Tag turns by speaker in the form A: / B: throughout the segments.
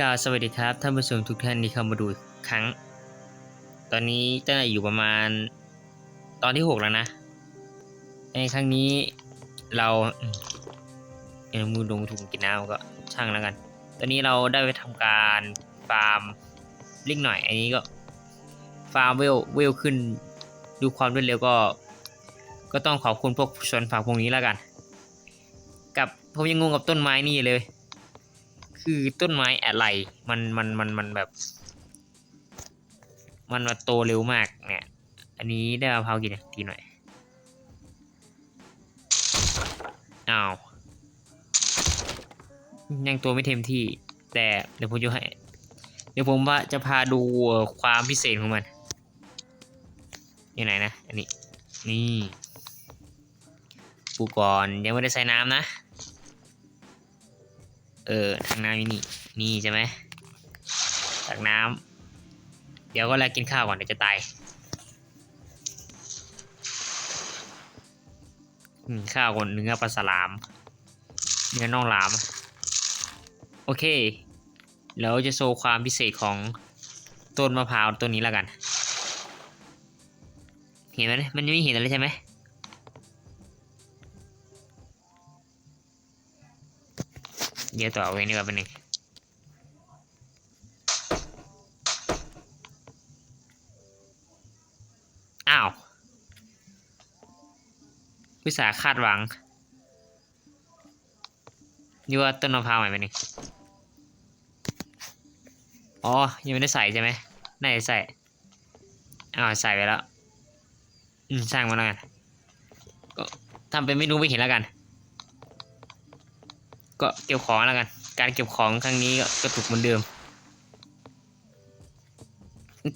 A: กาสวัสดีครับท่านผู้ชมทุกท่านที่เข้ามาดูครั้ง ตอนนี้ตั้งแต่อยู่ประมาณตอนที่หกแล้วนะ ในครั้งนี้เราเอ็มือลงถุงกินน้ำก็ช่างแล้วกัน ตอนนี้เราได้ไปทำการฟาร์มลิกหน่อย อันนี้ก็ฟาร์มเวลเวลขึ้นดูความรวดเร็วก็ ก็ต้องขอบคุณพวกชนฝากพวกนี้แล้วกัน กับผมยังงงกับต้นไม้นี่เลย คือต้นไม้อะไร มันมันมันมันแบบ มันมาโตเร็วมากเนี่ย อันนี้ได้มะพร้าวกี่นทีหน่อยอ้าวยังตัวไม่เต็มที่ แต่เดี๋ยวผมจะให้ เดี๋ยวผมว่าจะพาดูความพิเศษของมันอยู่ไหนนะ อันนี้ นี่ปูก่อนยังไม่ได้ใส่น้ำนะ เออทางน้ำนี่นี่ใช่ไหมตักน้ำเดี๋ยวก็แล้วกินข้าวก่อนเดี๋ยวจะตายข้าวก่อนเนื้อปลาสลามเนื้อน่องหลาม โอเคแล้วจะโชว์ความพิเศษของต้นมะพร้าวต้นนี้แล้วกัน เห็นไหมมันยังไม่เห็นอะไรใช่ไหม เดี๋ยวต่อเว้นี่ก่อนเป็นหนึ่งอ้าว วิสาคาดหวังนี่ว่าต้นมะพร้าวใหม่เป็นหนึ่งอ๋อ ยังไม่ได้ใส่ใช่ไหมน่าจะใส่อ้าวใส่ไปแล้ว อืม สร้างมาแล้วกันก็ทำเป็นไม่รู้ไม่เห็นแล้วกัน ก็เก็บของแล้วกัน การเก็บของครั้งนี้ก็กระตุกเหมือนเดิม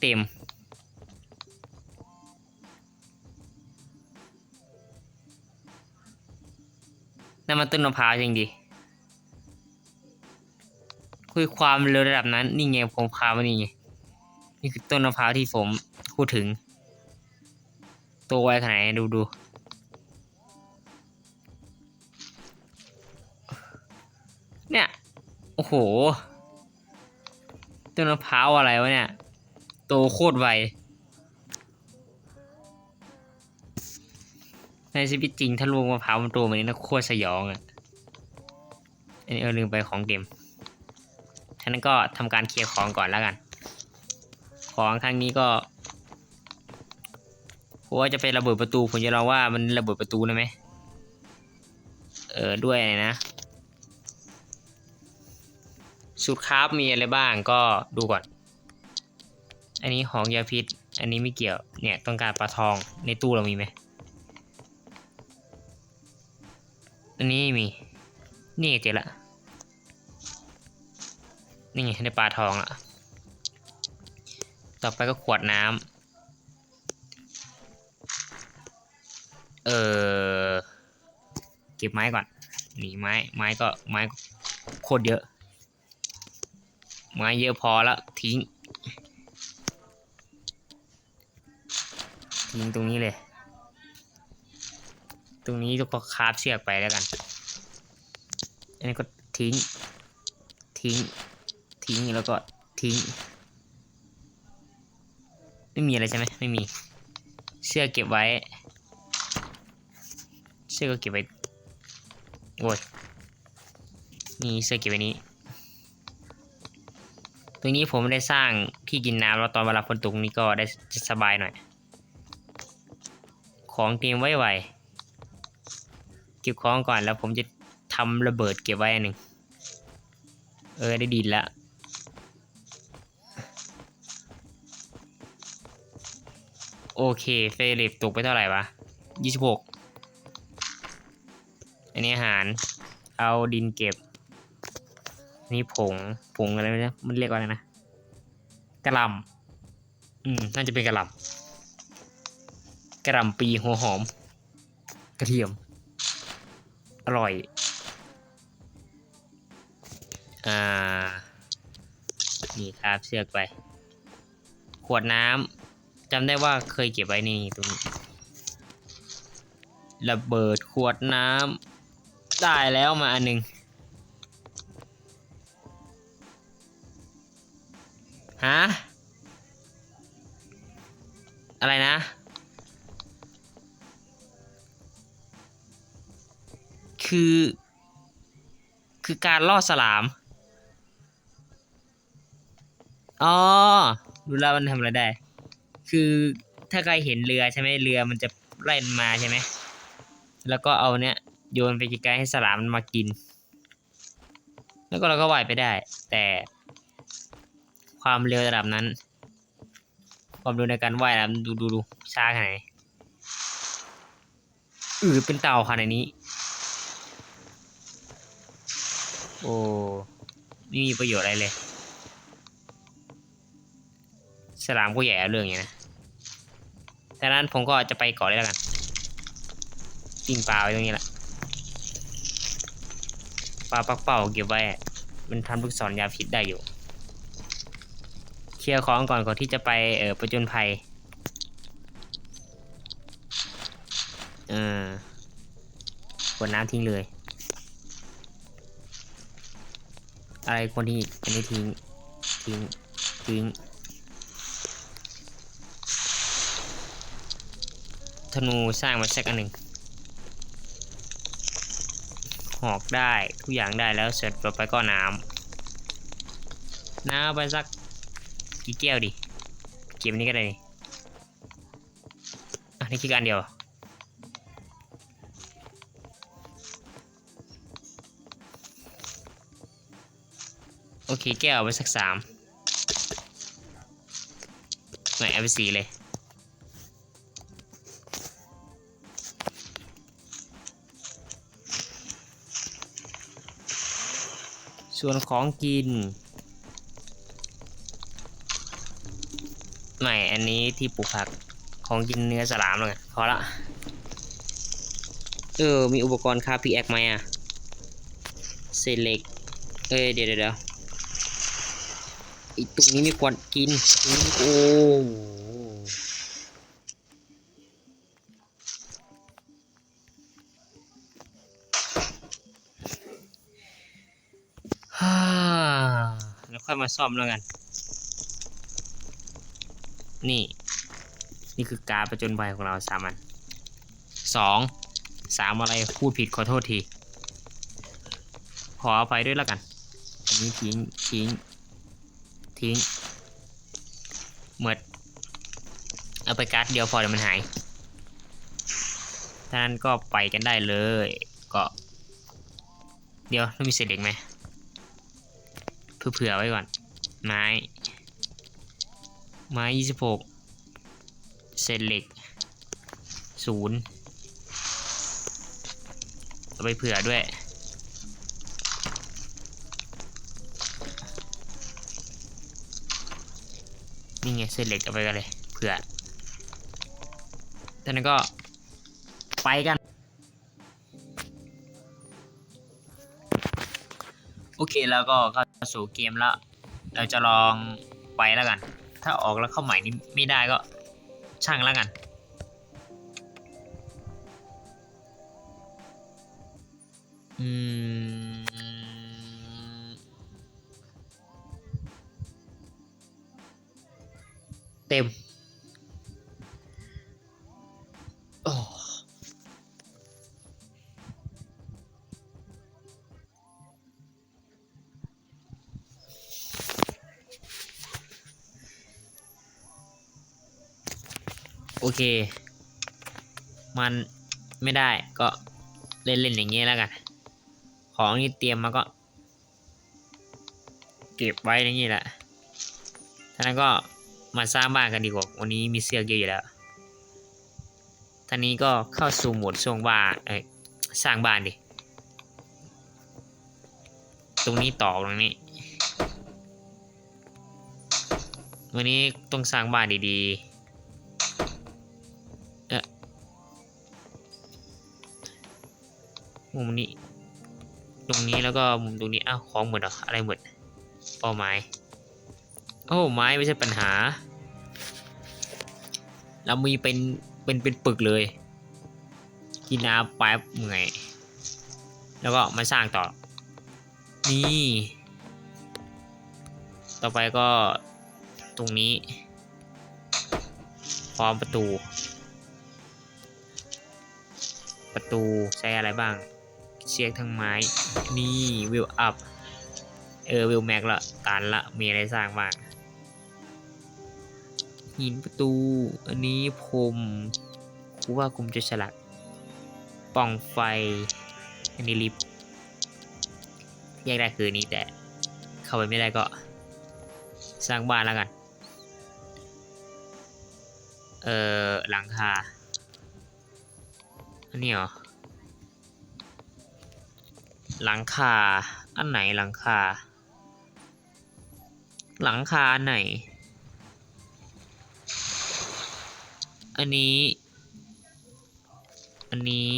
A: เต็มนั่นมันต้นมะพร้าวจริงดิคุยความเร็วระดับนั้น นี่ไงผมพามานี่ไงนี่คือต้นมะพร้าวที่ผมพูดถึง ตัวไวขนาดไหนดูดู อ้โหต้นมะพร้าวอะไรวะเนี่ย โตโคตรไวในชีวิตจริงถ้าลูกมะพร้าวมันโตแบบนี้นะโคตรสยองอะอันนี้เออลืมไปของเกมฉะนั้นก็ทำการเคลียร์ของก่อนแล้วกัน ของครั้งนี้ก็เพราะว่าจะไประเบิดประตู ผมจะลองว่ามันระเบิดประตูได้ไหมเออด้วยนะ สูตรคราฟมีอะไรบ้างก็ดูก่อน อันนี้ของยาพิษ อันนี้ไม่เกี่ยว เนี่ยต้องการปลาทองในตู้เรามีไหม อันนี้มี นี่เจอละ นี่ไงได้ปลาทองละ ต่อไปก็ขวดน้ำ เออ เก็บไม้ก่อน นี่ไม้ ไม้ก็ไม้โคตรเยอะ ม้เยอะพอแล้วทิ้ง ทิ้งตรงนี้เลย ตรงนี้ก็คาบเชือกไปแล้วกัน อันนี้ก็ทิ้ง ทิ้ง ทิ้งแล้วก็ทิ้ง ไม่มีอะไรใช่ไหมไม่มี เชือกเก็บไว้ เชือกก็เก็บไว้โอ้ยนี่เสื้อเก็บไว้นี้ ตรงนี้ผมได้สร้างที่กินน้ำแล้วตอนเวลาฝนตกนี่ก็ได้จะสบายหน่อย ของเตรียมไว้ไวเก็บของก่อนแล้วผมจะทำระเบิดเก็บไว้อันหนึ่งเออได้ดินแล้วโอเคเฟรลิปตกไปเท่าไหร่วะยี่สิบหกอันนี้อาหาร เอาดินเก็บ นี่ผงผงอะไรนะมันเรียกว่าอะไรนะกระลำอืมน่าจะเป็นกระลำกระลำปีหัวหอม กระเทียม อร่อย อ่า นี่ครับเชือกไป ขวดน้ำจำได้ว่าเคยเก็บไว้นี่ตรงนี้ระเบิดขวดน้ำได้แล้วมาอันหนึ่ง ฮะ อะไรนะ คือ คือการล่อสลาม อ๋อ รู้แล้วมันทำอะไรได้ คือถ้าใครเห็นเรือใช่ไหมเรือมันจะไล่มันมาใช่ไหม แล้วก็เอาเนี้ยโยนไปไกลๆให้สลามมันมากิน แล้วก็เราก็ว่ายไปได้ แต่ ความเร็วระดับนั้น ความเร็วในการว่ายนะดูดูดูช้าขนาดไหนอือเป็นเต่าขนาดนี้ โอ้ไม่มีประโยชน์อะไรเลยสลามก็ใหญ่เรื่องอย่างนี้นะดังนั้นผมก็จะไปเกาะเลยแล้วกันปิ้งปลาไว้ตรงนี้แหละปลาปักเป่าเก็บไว้ มันทำลูกศรยาพิษได้อยู่ เคลียร์ของก่อนก่อนที่จะไปเออประจุนภัยเออขวดน้ำทิ้งเลย อะไรคนที่อันนี้ทิ้ง ทิ้ง ทิ้ง ธนูสร้างมาสักอันหนึ่ง หอกได้ ทุกอย่างได้แล้วเสร็จต่อไปก็น้ำ น้ำไปสัก กี่แก้วดิ เก็บนี้ก็ได้นี่อันนี้คิดการเดียว โอเคแก้วเอาไปสักสามไม่เอาไปสี่เลยส่วนของกิน ไม่ อันนี้ที่ปลูกผักของกินเนื้อสลามเลยพอละ เออ มีอุปกรณ์คาพีแอคไหมอะเศษเหล็ก เอ้ย เดี๋ยวเดี๋ยวเดี๋ยวอีกตรงนี้มีควันกินตรงนี้โอ้ฮ่าแล้วค่อยมาซ่อมแล้วกัน นี่ นี่คือการประจนภัยของเราสามันสองสามอะไรพูดผิดขอโทษที ขออภัยด้วยแล้วกัน อันนี้ทิ้งทิ้ง ทิ้งเมื่อเอาไปการ์ดเดียวพอเดี๋ยวมันหายท่านั้นก็ไปกันได้เลยก็เดี๋ยวต้องมีเศษเหล็กไหมเผื่อไว้ก่อนไม้ ไม้ยี่สิบหกเศษเหล็กศูนย์เอาไปเผื่อด้วย นี่ไงเศษเหล็กเอาไปกันเลยเผื่อท่านั้นก็ไปกันโอเคแล้วก็เข้าสู่เกมแล้ว เราจะลองไปแล้วกัน ถ้าออกแล้วเข้าใหม่นี้ไม่ได้ก็ช่างแล้วกัน อืม เต็ม โอเค มันไม่ได้ก็เล่นๆอย่างเงี้ยแล้วกัน ของที่เตรียมมาก็ เก็บไว้อย่างนี้แหละท่านั้นก็มาสร้างบ้านกันดีกว่า วันนี้มีเสื้อเยอะอยู่แล้วท่านี้ก็เข้าสู่โหมดช่วงบ้านเอสร้างบ้านดิ ตรงนี้ต่อตรงนี้ วันนี้ต้องสร้างบ้านดีๆ แล้วก็มุมตรงนี้อ้าวของหมดหรออะไรหมดเป้าหมายโอ้ไม้ไม่ใช่ปัญหา เรามีเป็นเป็นเป็นปึกเลยกินน้ำแป๊บเมื่อยแล้วก็มาสร้างต่อ นี่ ต่อไปก็ตรงนี้ พร้อมประตู ประตูใช้อะไรบ้าง เชือกทั้งไม้ นี่วิวอัพ เออวิวแม็กละตันละมีอะไรสร้างบ้างหินประตู อันนี้พรมคูว่าคุมจะฉลักป่องไฟ อันนี้ลิฟต์แยกได้คือนี้แต่ เข้าไปไม่ได้ก็สร้างบ้านแล้วกัน เออหลังคา อันนี้เหรอ หลังคา อันไหนหลังคา หลังคาอันไหน อันนี้ อันนี้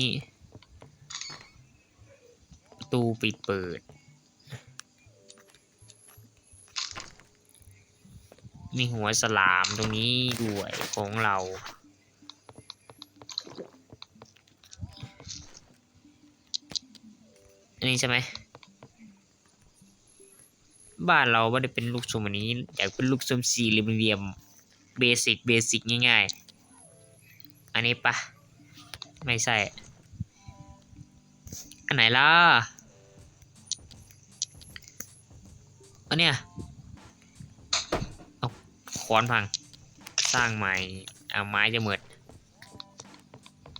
A: ประตูปิดเปิด มีหัวสลามตรงนี้ด้วยของเรา อันนี้ใช่ไหมบ้านเราไม่ได้เป็นลูกทรงอันนี้ อยากเป็นลูกทรงสี่เหลี่ยมเบสิกเบสิกง่ายๆ อันนี้ปะไม่ใช่ อันไหนล่ะอันเนี้ยเอาค้อนพัง สร้างใหม่เอาไม้จะหมด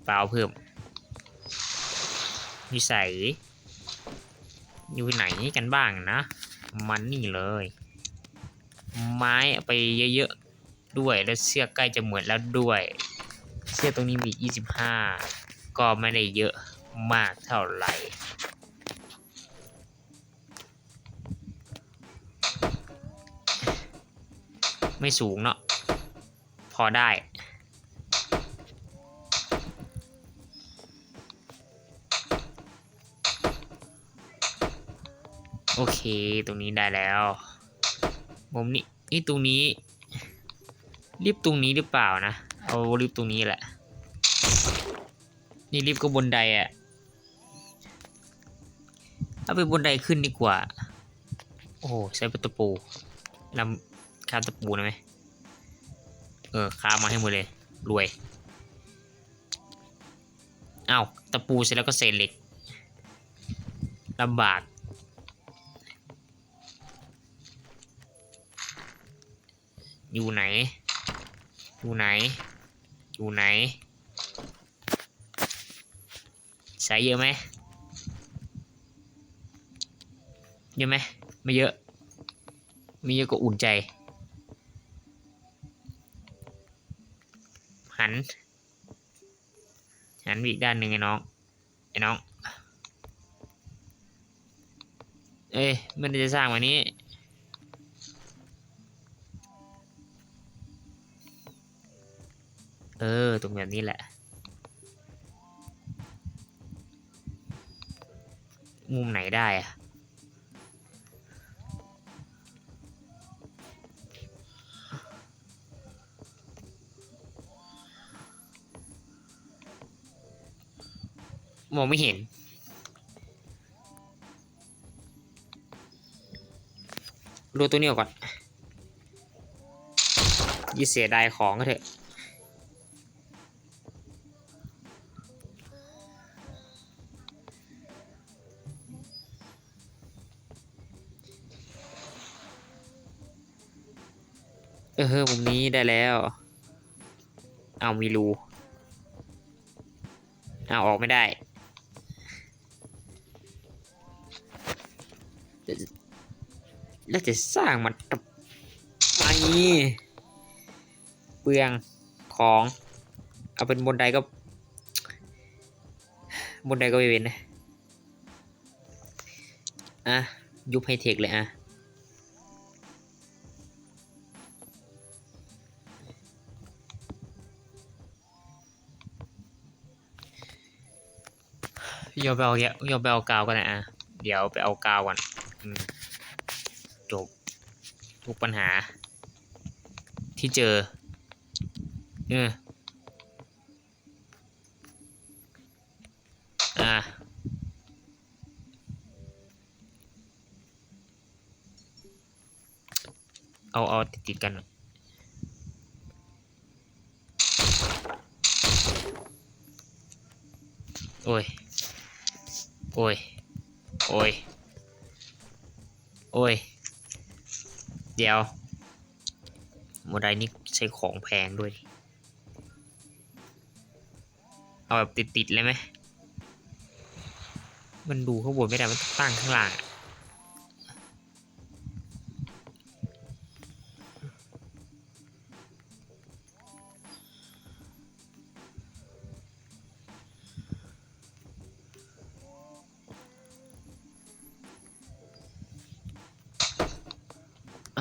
A: เปล่าเพิ่มนิสัย อยู่ไหนกันบ้างนะ มันนี่เลย ไม้ไปเยอะๆด้วยแล้วเสื้อใกล้จะหมดแล้วด้วย เสื้อตรงนี้มี 25 ก็ไม่ได้เยอะมากเท่าไหร่ไม่สูงเนาะพอได้ เค ตรงนี้ได้แล้วมุมนี้นี่ตรงนี้ลิฟต์ตรงนี้หรือเปล่านะ เอาลิฟต์ตรงนี้แหละ นี่ลิฟต์ก็บนไดอะเอาไปบนไดขึ้นดีกว่า โอ้โหใช้ประตะปูนำคาบตะปูนะไหมเออคาบมาให้หมดเลย รวยอ้าวตะปูเสร็จแล้วก็เศษเหล็กลำบาก อยู่ไหน อยู่ไหน อยู่ไหนใช้เยอะไหมเยอะไหมไม่เยอะ ไม่เยอะก็อุ่นใจ หัน หันไปอีกด้านหนึ่งไอ้น้อง ไอ้น้อง เอ้ยมันจะสร้างวันนี้ ออ ตรงแบบนี้แหละ มุมไหนได้อะมองไม่เห็น ดูตัวนี้ออกก่อนยี่เสียดายของก็เถอะ เออมุมนี้ได้แล้ว เอามีรูเอาออกไม่ได้แล้วจะสร้างมันทำไมเปลืองของ เอาเป็นบนไดก็ บนไดก็ไม่เป็นนะ อะ ยุบไฮเทคเลยอะ โยนไปเอาโยนไปเอากาวกันนะเดี๋ยวไปเอากาวก่อนจบทุกปัญหา ที่เจอเอออะเอาเอาติดกันโอ้ย โอ้ย โอ้ย โอ้ย เดี๋ยวโมไดนี่ใช้ของแพงด้วย เอาแบบติดๆเลยไหม มันดูข้างบนไม่ได้ มันตั้งข้างล่างอะ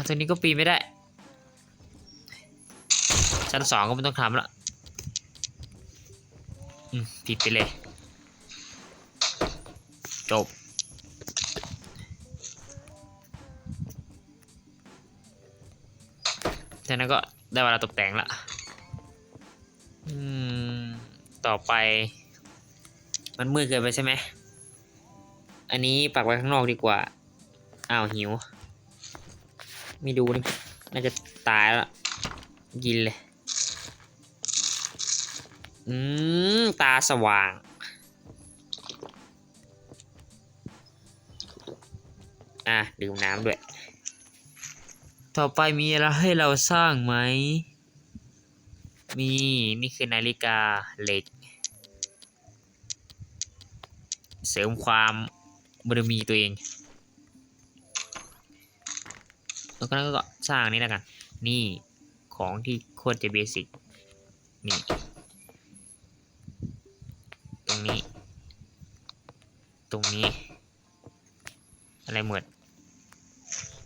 A: ตัวนี้ก็ปีนไม่ได้ ชั้นสองก็ไม่ต้องทำละอืมปิดไปเลย จบจากนั้นก็ได้เวลาตกแต่งละอืมต่อไป มันมืดเกินไปใช่ไหม อันนี้ปักไว้ข้างนอกดีกว่า อ้าวหิว ไม่ดูนี่น่าจะตายแล้วกินเลย อืม ตาสว่าง อะ ดื่มน้ำด้วย ต่อไปมีอะไรให้เราสร้างไหม มี นี่คือนาฬิกาเหล็ก เสริมความบารมีตัวเอง แล้วก็ก็สร้างนี่แล้วกัน นี่ของที่โคตรจะเบสิกนี่ตรงนี้ ตรงนี้ อะไรหมด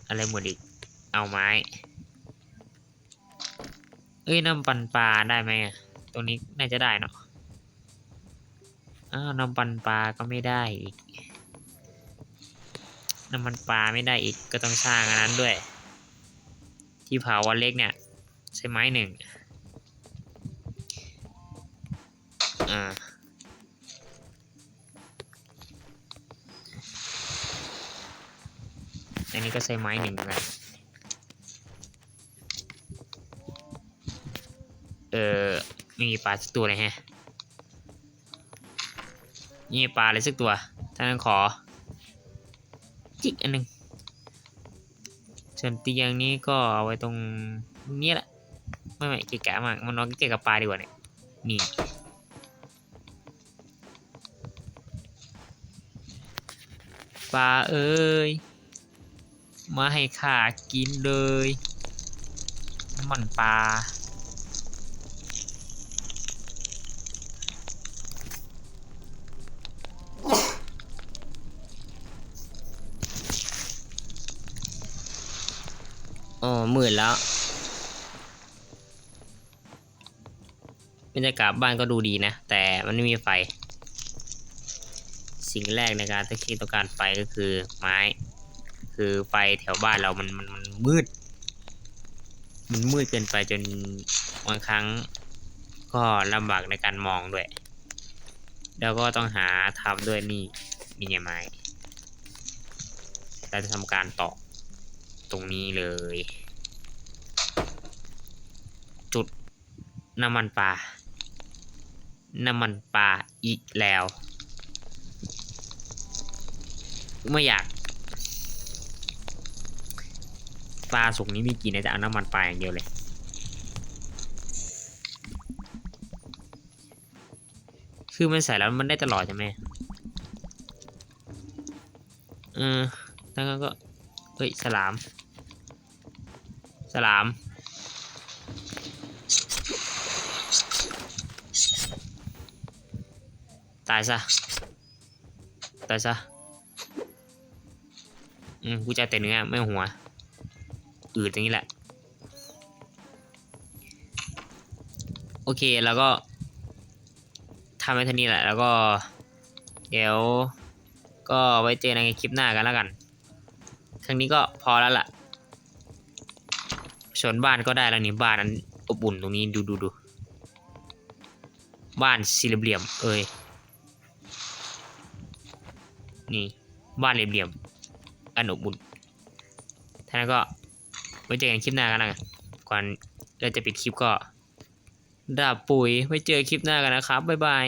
A: อะไรหมดอีก เอาไม้ เอ้ยน้ำปันปลาได้ไหมอะตรงนี้น่าจะได้เนาะอ้าวน้ำปันปลาก็ไม่ได้อีกน้ำมันปลาไม่ได้อีกก็ต้องสร้างอันนั้นด้วย ที่ผาวันเล็กเนี่ยใช้ไม้หนึ่งอ่าอันนี้ก็ใช้ไม้หนึ่งนกันเออมีปลาสักตัวเลยฮะนี่ปลาอะไรสักตัวท่านั้นขอจิกอันหนึ่ง ส่วนเตียงนี้ก็เอาไว้ตรงนี้แหละ ไม่ไม่เกะกะมาก มันนอนเกะกะปลาดีกว่าเนี่ย นี่ปลาเอ้ย มาให้ข้ากินเลยน้ำมันปลา อ๋อหมืดแล้ว บรรยากาศบ้านก็ดูดีนะ แต่มันไม่มีไฟ สิ่งแรกในการที่ต้องการไฟก็คือไม้ คือไฟแถวบ้านเรามันมันมันมืด มันมืดเกินไปจนบางครั้งก็ลำบากในการมองด้วย แล้วก็ต้องหาทำด้วยนี่นี่ไงไม้เราจะทำการตอก ตรงนี้เลย จุดน้ำมันปลา น้ำมันปลาอีกแล้ว ไม่อยาก ปลาสุกนี้มีกินนะจะเอาน้ำมันปลาอย่างเดียวเลยคือมันใส่แล้วมันได้ตลอดใช่ไหมเออถ้างั้นก็ เฮ้ย สลาม สลาม ตายซะ ตายซะ อืม กูจะเอแต่เนื้อไม่หัว อืดอย่างนี้แหละ โอเค แล้วก็ทำไว้เท่านี้แหละ แล้วก็ เดี๋ยว ก็ไว้เจอในคลิปหน้ากันแล้วกัน ครั้งนี้ก็พอแล้วล่ะ ชนบ้านก็ได้แล้วนี่บ้านนั้นอบอุ่นตรงนี้ดูดูดูบ้านสี่เหลี่ยมเอ้ยนี่บ้านเหลี่ยมอันอบอุ่นท่านั้นก็ไว้เจอกันคลิปหน้ากันนะก่อนเราจะปิดคลิปก็ดาบปุ๋ยไว้เจอคลิปหน้ากันนะครับบ๊ายบาย